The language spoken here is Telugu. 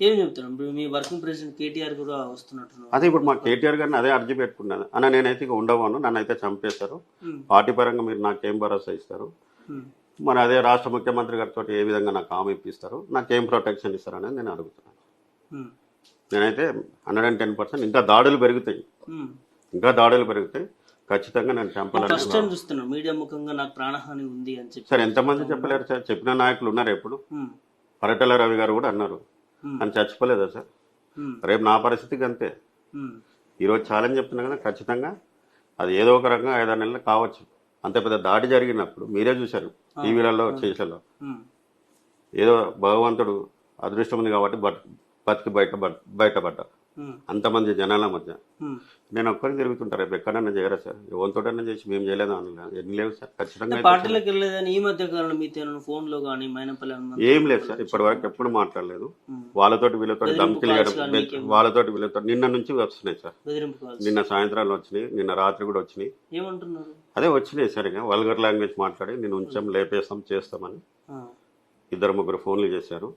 ఏం చెప్తున్నాం ఇప్పుడు మీ వర్కింగ్ ప్రెసిడెంట్ కేటీఆర్ కూడా వస్తున్నట్టున్నారు అదే ఇప్పుడు మా కేటీఆర్ గారిని అదే అర్జీ పెట్టుకున్నాను. అన్న నేనైతే ఇక ఉండవాను నన్ను అయితే ఉమ్, పార్టీ పరంగా మీరు నాకేం భరోసా ఇస్తారు? మరి అదే రాష్ట్ర ముఖ్యమంత్రి గారితో ఏ విధంగా నాకు హామీ ఇప్పిస్తారు? నాకేం ప్రొటెక్షన్ ఇస్తారనేది నేను అడుగుతున్నాను. నేనైతే హండ్రెడ్ అండ్ టెన్ పర్సెంట్ ఇంకా దాడులు పెరుగుతాయి. ఇంకా దాడులు పెరుగుతాయి. ఖచ్చితంగా నేను చంపాలని మీడియా ముఖంగా నాకు ప్రాణహాని ఉంది అని చెప్పి. సార్ ఎంతమంది చెప్పలేరు సార్? చెప్పిన నాయకులు ఉన్నారు ఎప్పుడు? పరటల రవి గారు కూడా అన్నారు. అని చచ్చిపోలేదా సార్ రేపు నా పరిస్థితికి అంతే. ఈరోజు ఛాలెంజ్ చెప్తున్నా కదా ఖచ్చితంగా అది ఏదో ఒక రకంగా ఐదారు నెలలు కావచ్చు. అంత పెద్ద దాడి జరిగినప్పుడు మీరే చూశారు టీవీలలో చేసేలో. ఏదో భగవంతుడు అదృష్టం ఉంది కాబట్టి బట్ బతికి బయట బయటపడ్డా. అంతమంది జనాల మధ్య. ఉమ్. నేను ఒక్కరికి తిరుగుతుంటారు రేపు ఎక్కడన్నా చేయరా సార్? ఎవరితోటన్నా చేసి మేము చేయలేదు? అనలేదు ఎన్ని లేవు సార్. ఖచ్చితంగా అయితే పార్టీలకు వెళ్ళలేదని ఈ మధ్య కాలంలో మీతో ఫోన్లో కానీ మైనపల్లి హనుమంత్ ఏం లేదు సార్. ఇప్పటి వరకు ఎప్పుడు మాట్లాడలేదు. ఉమ్. వాళ్ళతోటి వీళ్ళతోటి ధమ్కిలు వాళ్ళతోటి వీళ్ళతో నిన్న నుంచి వస్తున్నాయి సార్. నిన్న సాయంత్రాలు వచ్చినాయి నిన్న రాత్రి కూడా వచ్చినాయి. ఏమంటున్నారు? అదే వచ్చినాయి సరిగా వల్గర్ లాంగ్వేజ్ మాట్లాడి నేను ఉంచాం లేపేస్తాం చేస్తామని. ఇద్దరు ముగ్గురు ఫోన్లు చేశారు.